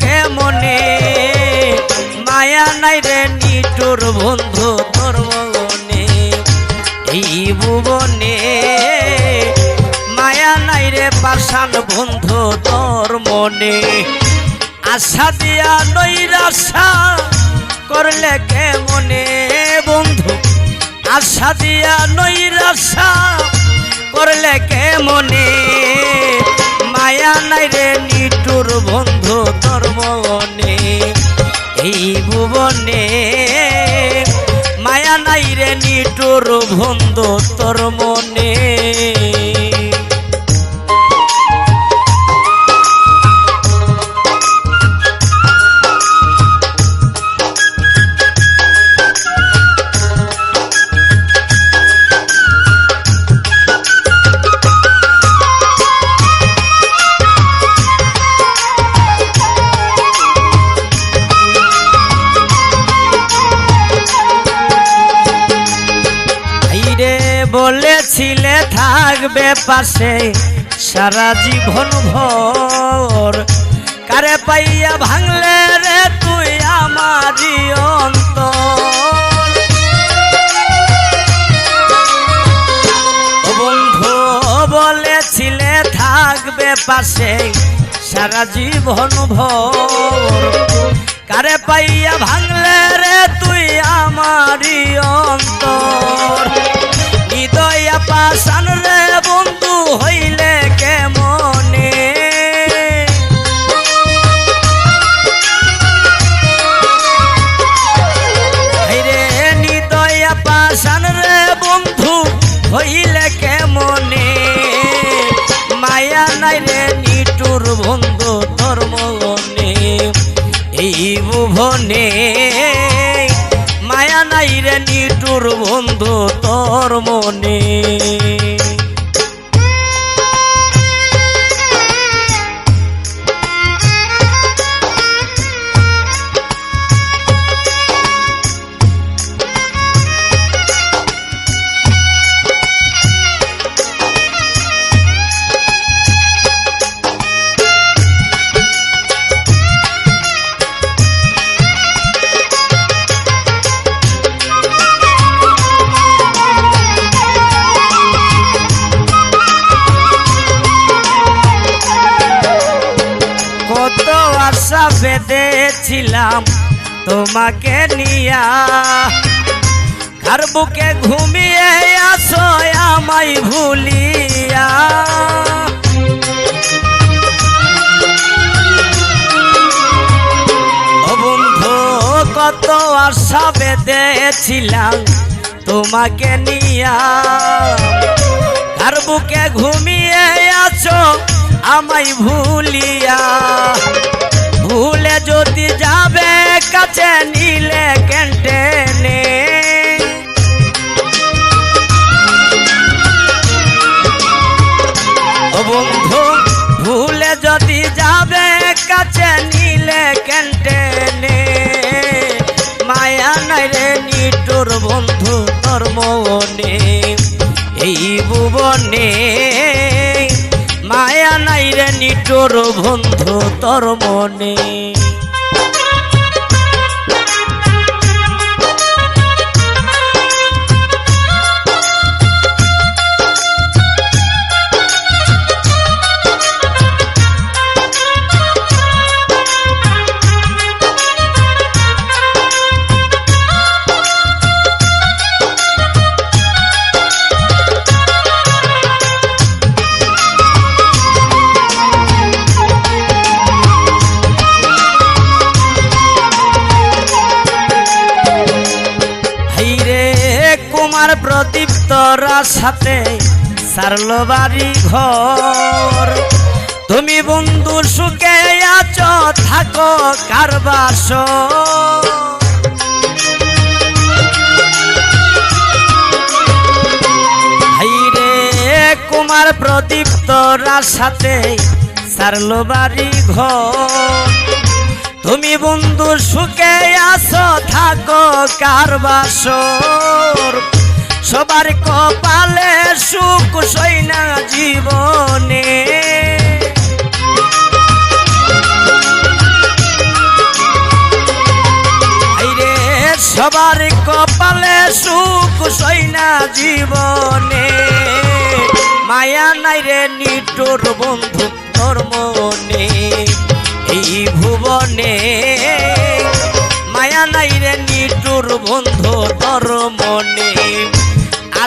কে মনে। মায়া নাই রে নিটুর বন্ধু তোর মনে এই ভুবনে মায়া নাই রে পাষাণ বন্ধু তোর মনে। আশা দিয়া নৈরাশা করলে কে মনে বন্ধু? আশা দিয়া নৈরাশা করলে কে মনে? মায়া নাই রে নিটুর বন্ধু তোর মনে এই ভুবনে। মায়া নাই রে নিটুর বন্ধু তোর মনে থাকবে পাশে সারা জীবন ভর। কারে পাইয়া ভাঙলে রে তুই ও বন্ধু, বলেছিলে থাকবে পাশে সারা জীবন ভর। কারে পাইয়া ভাঙলে রে তুই আমারই অন্তর। পাশান রে বন্ধু হইলে কেমনে? রে হৃদয়া পাশান রে বন্ধু হইলে কেমনে? মায়া নাই রে নিটুর বন্ধু তোর মনে, এই ভুবনে। মায়া নাই রে নিটুর বন্ধু তোর মনে। বেঁধেছিলাম তোমাকে নিয়া। কার বুকে ঘুমিয়ে আসো আমায় ভুলিয়া। বন্ধু, কত আশা বেঁধেছিলাম তোমাকে নিয়া। কার বুকে ঘুমিয়ে আছো আমায় ভুলিয়া। ভুলে যদি যাবে, কাছে নিলে ক্যান্টেনে। বন্ধু, ভুলে যদি যাবে, কাছে নিলে ক্যান্টেনে। মায়া নাই রে নিটোর বন্ধু, তোর মনে, এই ভুবনে। নাই রে নিটোর বন্ধু তোর মনে। কুমার প্রদীপ তোরা সাথে সারলো বাড়ি ঘর। তুমি বন্ধু সুখে আছো, থাকো কারবাস কুমার প্রদীপ তোরা সাথে সারলো বাড়ি ঘর। তুমি বন্ধু সুখে আছো, থাকো কার বাসর সবার কপালে সুখ সইনা জীবনে। সবার কপালে সুখ সইনা জীবনে। মায়া নাই রে নিটুর বন্ধু তোর মনে এই ভুবনে। মায়া নাই রে নিটুর বন্ধু তোর মনে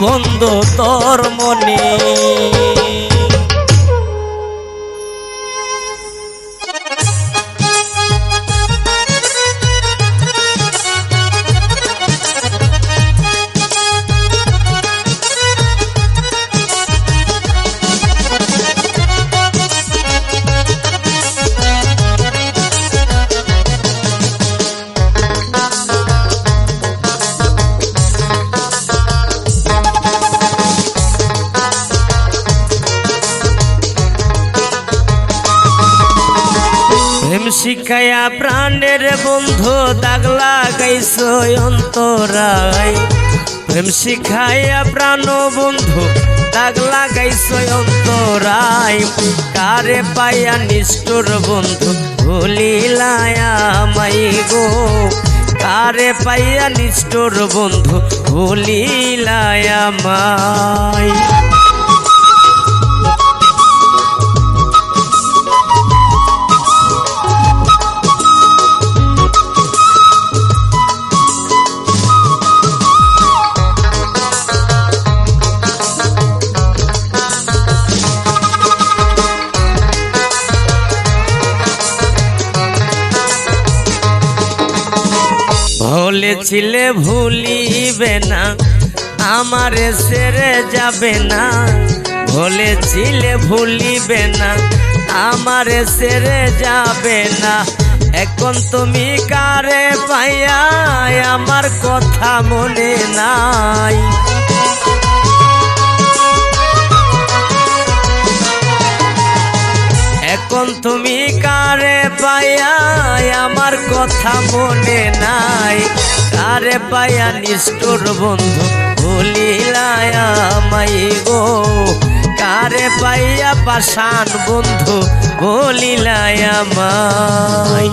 বন্ধু তোর মনে। দাগ লাগাইছ অন্তরায় প্রেম শিখাইয়া প্রাণ বন্ধু দাগ লাগাইছ অন্তরায় কারে পাইয়া নিষ্ঠুর বন্ধু ভুলিলায়া মাই গো কারে পাইয়া নিষ্ঠুর বন্ধু ভুলিলায়া মাই বলেছিলে ভুলিবে না, আমারে সেরে যাবে না। বলেছিলে ভুলিবে না, আমারে সেরে যাবে না। এখন তুমি কারে পাইয়া আমার কথা মনে নাই? এখন তুমি কারে পাইয়া আমার কথা মনে নাই? কারে পায়া নিষ্ঠুর বন্ধু ভুলিলায় মাই গো। কারে পাইয়া পাশান বন্ধু বলিলায় আমায়।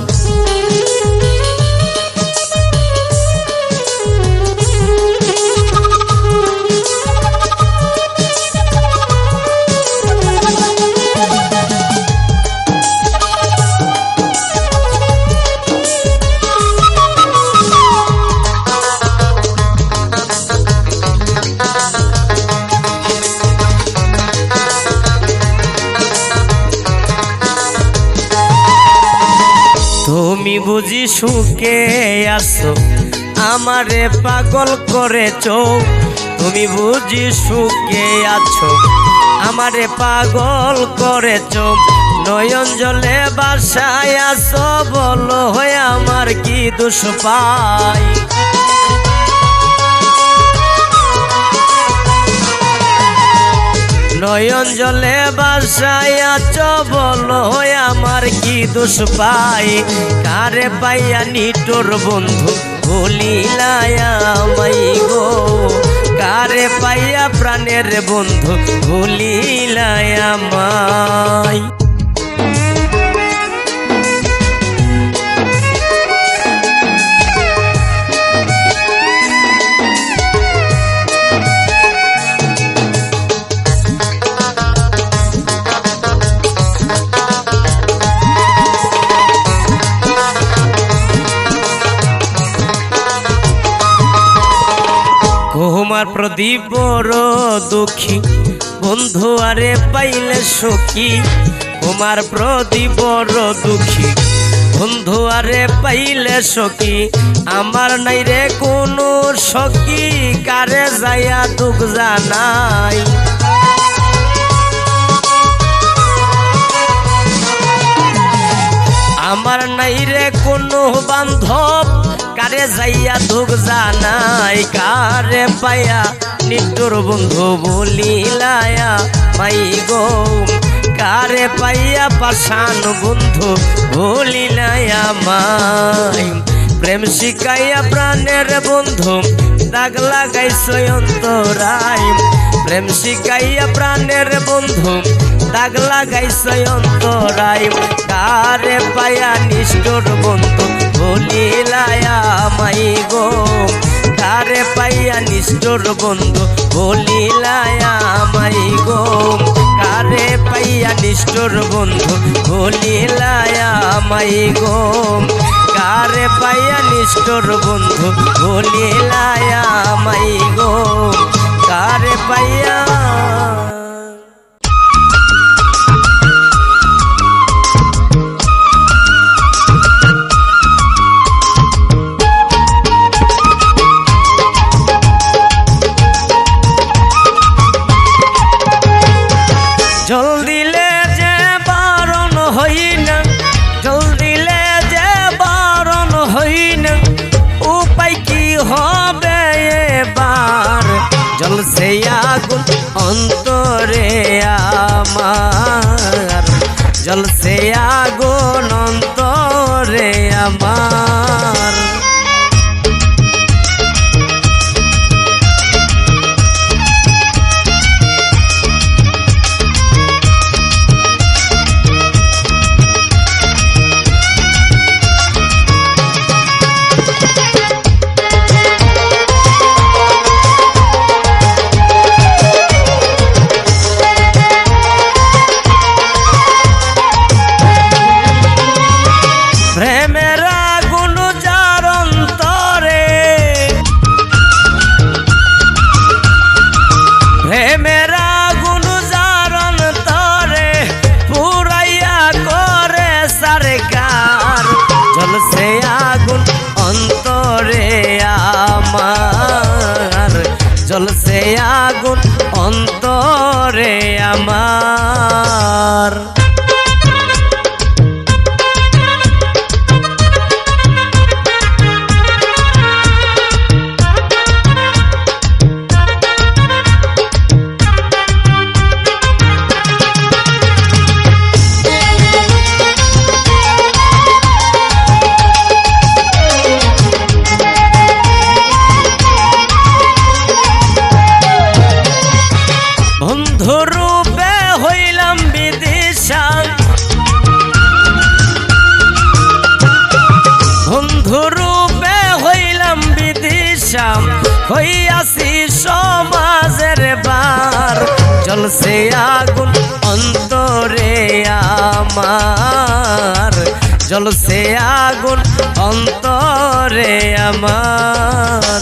সুখে আসো আমারে পাগল করেছ। তুমি বুঝি সুখে আছো। আমারে পাগল করেছ। নয়ন জলে বাসায় আসো বলো হয়ে আমার কি দোষ পাই? নয়ন জলে বাসায়া চবল আমার কি দোষ পাই? পাইয়া নিটোর বন্ধু ভুলিলায়া মাই গো কারে পাইয়া প্রাণের বন্ধু ভুলিলায়া প্রদীপ বড় দুঃখী। বন্ধু, আরে পাইলে সখী। তোমার প্রদীপ বড় দুঃখী। বন্ধু, আরে পাইলে সখী। আমার নাই রে কোনো সখী। কারে যাইয়া দুঃখ জানাই? আমার নাই রে কোনো বান্ধব। কারে যাইয়া ধুক জানাই? কারে পায়া নিটুর বন্ধু বলিলায়া মাই গো, কারে পাইয়া পাশান বন্ধু বলিলায়া মাই? প্রেম শিখাইয়া প্রাণের বন্ধু, দাগ লাগাইছ অন্তরাই প্রেম শিখাইয়া প্রাণের বন্ধু, দাগ লাগাইছ অন্তরাই কারে পায়া নিষ্ঠুর বন্ধু বলিলায়া মাই গো? কারে পাইয়া নিষ্ঠুর বন্ধু বলিলায়া মাই গো। কারে পাইয়া নিষ্ঠুর বন্ধু বলিলায়া মাই গো। কারে পাইয়া নিষ্ঠুর বন্ধু বলিলায়া মাই গো। কারে পাইয়া অন্তরে আমার চলছে আগুন অন্তরে আমার। জ্বলছে আগুন অন্তরে আমার।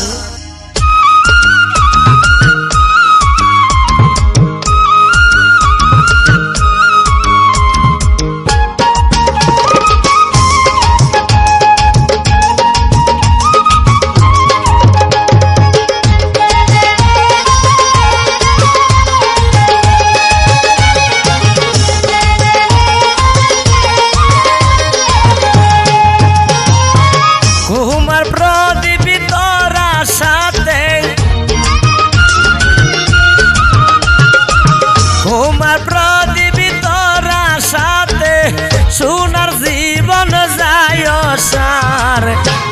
সোনার জীবন যায় সার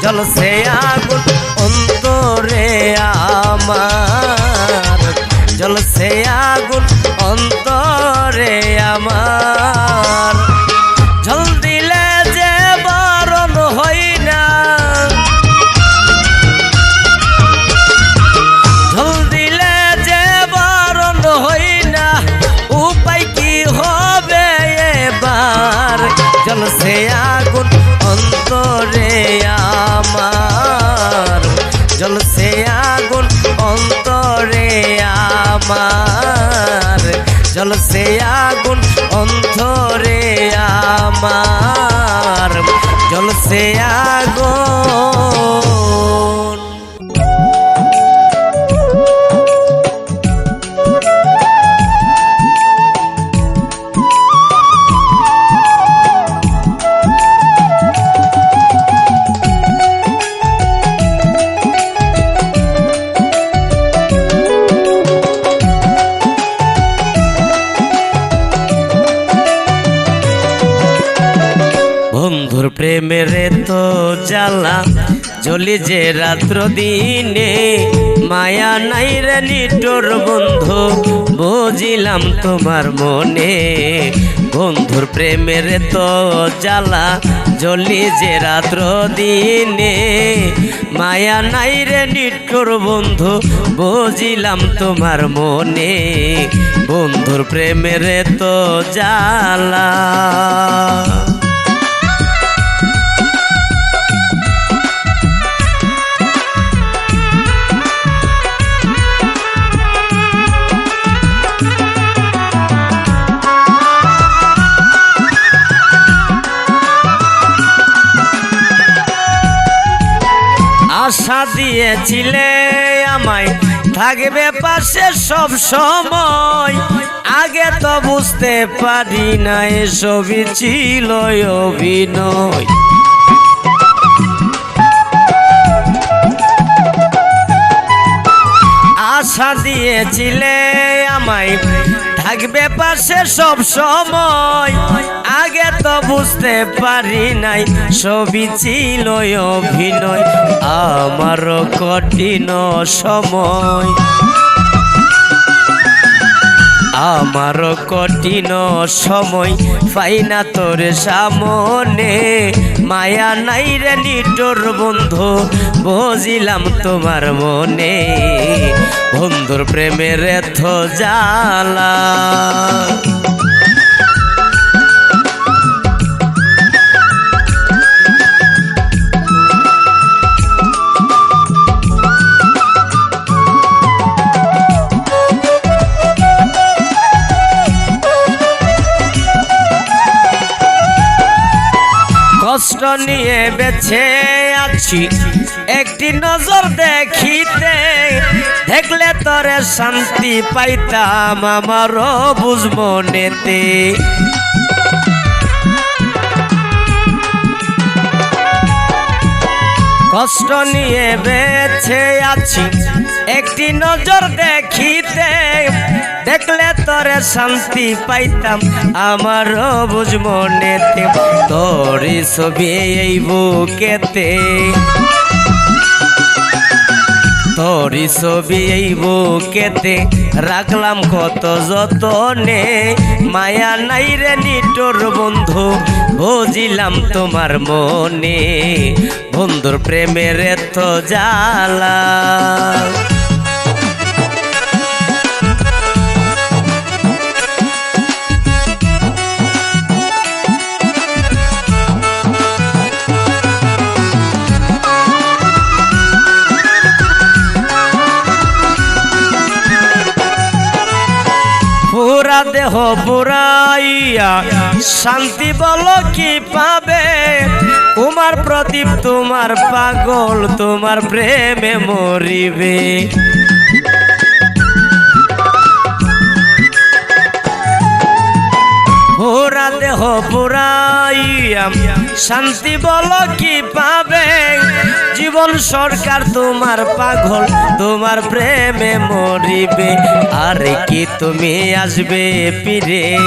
জলসে আগুন অন্তরে আমার। জলসে আগুন অন্তরে আমার। জলসে আগুন অন্তরে আমার। জ্বলছে আগুন জ্বলি যে রাত্র দিনে মায়া নাই রে নিটোর বন্ধু, বুঝিলাম তোমার মনে। বন্ধুর প্রেমের তো জ্বালা জ্বলি যে রাত্র দিনে। মায়া নাই রে নিটোর বন্ধু, বুঝিলাম তোমার মনে। বন্ধুর প্রেমের তো জ্বালা। আশা দিয়েছিলে আমায়। থাকবে পাশে সব সময়। আগে তো বুঝতে পারি না এসবই ছিল অভিনয়। আশা দিয়েছিলে আমায়। থাকবে পাশে সব সময়। আগে তো বুঝতে পারি নাই সবই ছিল অভিনয় আমার কঠিন সময়। আমার কঠিন সময় পাই না তোর সামনে। মায়া নাই রে নিটোর বন্ধু, বুঝিলাম তোমার মনে। বন্ধুর প্রেমের এত জ্বালা। কষ্ট নিয়ে বেছে আছি। একটি নজর দেখিতে দেখলে তোরে শান্তি পাইতাম আমারও বুঝব নেতে কষ্ট নিয়ে বেছে আছি। একটি নজর দেখিতে দেখলে তোরে শান্তি পাইতাম, আমারও বুঝ মনেতে, তোরই ছবি এই বুকেতে। তোরই ছবি এই বুকেতে, রাখলাম কত যতনে। মায়া নাই রে নিটোর বন্ধু, বুঝিলাম তোমার মনে। বন্ধুর প্রেমের এত জ্বালা। দেহ পুরাইয়া। শান্তি বলো কি পাবে? তোমার প্রদীপ, তোমার পাগল, তোমার প্রেমে মরিবে। পুরা দেহ পুরাইয়া। শান্তি বলো কি পাবে? জীবন সরকার, তোমার পাগল, তোমার প্রেমে মরিবে। আর কি তুমি আসবে পিরে?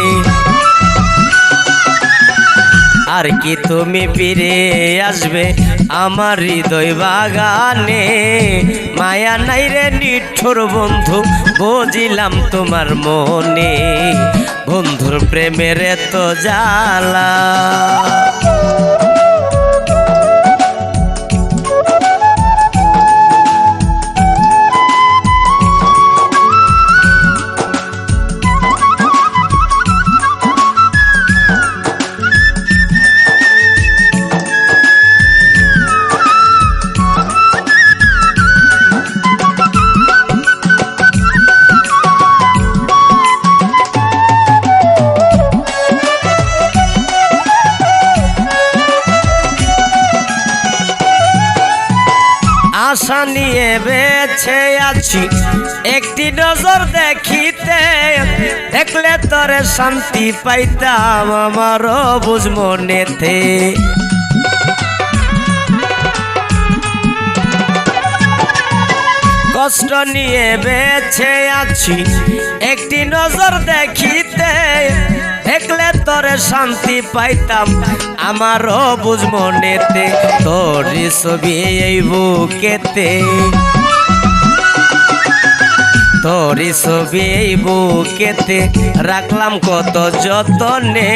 আর কি তুমি ফিরে আসবে আমার হৃদয় বাগানে? মায়া নাই রে নিঠুর বন্ধু, বুঝিলাম তোমার মনে। বন্ধুর প্রেমের এত জ্বালা। নিয়ে বেছে আছি। একটি নজর দেখিতে দেখলে তোরে শান্তি পাইতাম আমারও বুঝ মনেতে। কষ্ট নিয়ে বেছে আছি। একটি নজর দেখিতে দেখলে তোরে শান্তি পাইতাম। আমারও বুঝ মনেতে তোর ছবি এই বুকেতে। তোরি ছবি এই বুকেতে রাখলাম কত যতনে।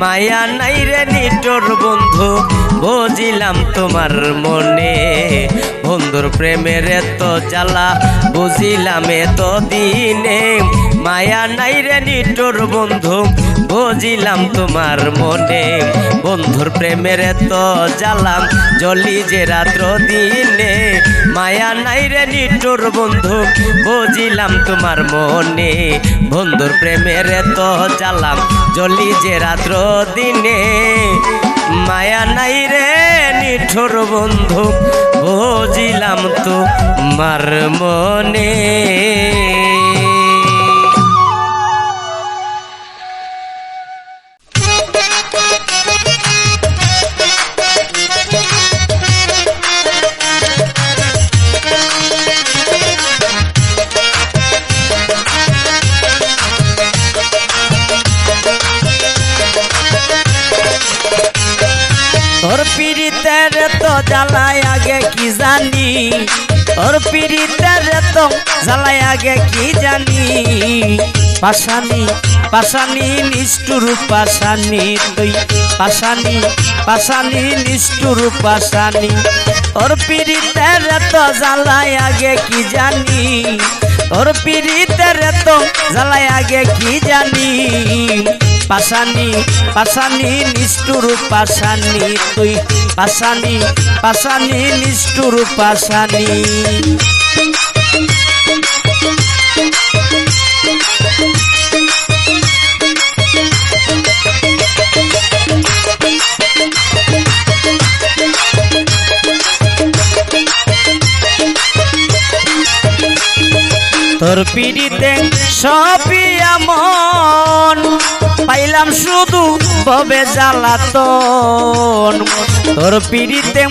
মায়া নাই রে নিটোর বন্ধু, বুঝিলাম তোমার মনে। বন্ধুর প্রেমের এত জ্বালা, বুঝিলাম এত দিনে মায়া নাই রে নিটোর বন্ধু, বুঝিলাম তোমার মনে। বন্ধুর প্রেমের এত জ্বালাম জলি যে রাত্র দিনে। মায়া নাই রে নিটোর বন্ধু, বুঝিলাম তোমার মনে। বন্ধুর প্রেমের এত জ্বালাম জলি যে রাত্র দিনে। মায়া নাই রে নিঠোর বন্ধু, বুঝিলাম তোমার মনে। পিড়িতের তো জ্বালায় আগে কি জানি? তোর পিড়িতের তো জ্বালায় আগে কি জানি? পাশানি পাশানি নিষ্ঠুর, পাশানি তুই। পাশানি পাশানি নিষ্ঠুর, পাশানি। তোর পিড়িতের তো জ্বালায় আগে কি জানি? তোর পিড়িতের তো জ্বালায় আগে কি জানি? পাশানি পাশানি নিষ্ঠুর পাশানি তুই পাশানি পাশানি নিষ্ঠুর পাশানি তোর পিড়িতে সবই এমন পাইলাম শুধু কবে জ্বালাতন। তোর পিড়িতে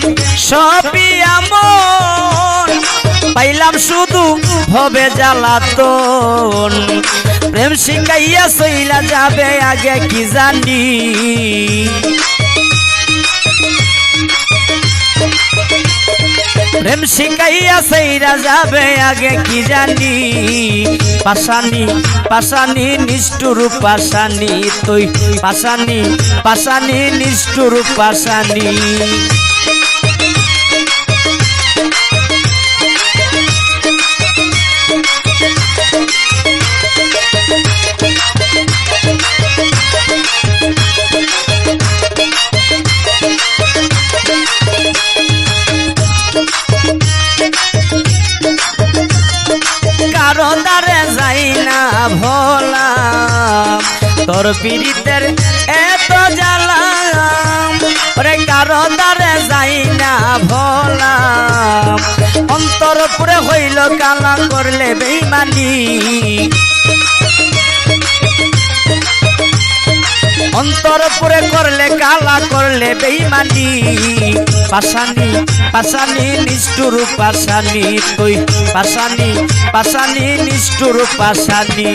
সবই আমন পাইলাম শুধু ভবে জ্বালাতন। প্রেম সিংগাইয়া সইলা যাবে আগে কি জানি। প্রেম শিখাইয়া সেইরা যাবে আগে কি জানি? পাশানি পাশানি নিষ্ঠুর, পাশানি তুই। পাশানি পাশানি নিষ্ঠুর, পাশানি। অন্তর পুরে করলে কালা করলে বেইমানি। পাশানি পাশানি নিষ্ঠুর, পাশানি তুই। পাশানি পাশানি নিষ্ঠুর, পাশানি।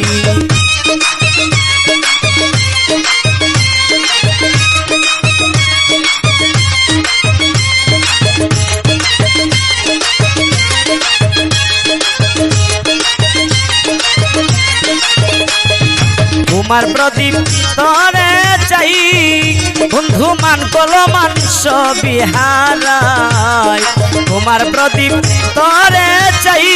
তোমার প্রদীপ তরে চাই বন্ধু মান কল মাংস বিহারায় তোমার প্রদীপ তরে চাই,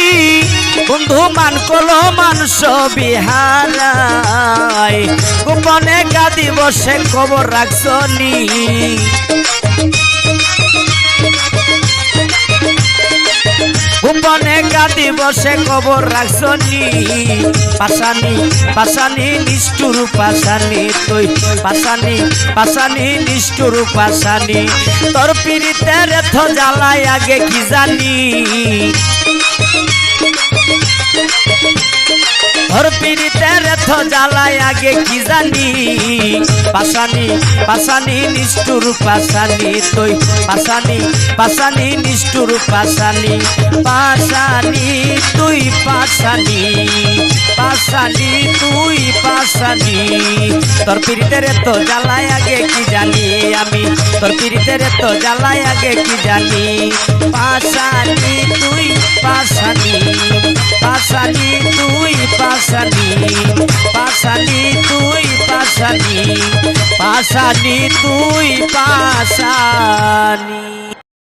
বন্ধু মান কল মাংস বিহারায় গোপনে গাদি বসে খবর রাখছনি উপনে গাদি বসে কবর রাখছনি পাশানি পাশানি নিষ্ঠুর পাশানি তুই। পাশানি পাশানি নিষ্ঠুর পাশানি। তোর পিড়িতে রেথ জ্বালায় আগে কি জানি? তোর পিড়িতের থ জ্বালায় আগে কি জানি? পাশানি পাশানি, নিষ্ঠুর পাশানি তুই পাশানি পাশানি, নিষ্ঠুর পাশানি পাশানি তুই পাশানি। পাশানি তুই পাশানি। তোর পিড়িতের তো জ্বালায় আগে কি জানি আমি? তোর পিড়িতের তো জ্বালায় আগে কি জানি? পাশানি তুই পাশানি। পাশানি তুই পাশানি পাশানি তুই পাশানি পাশানি তুই পাশানি।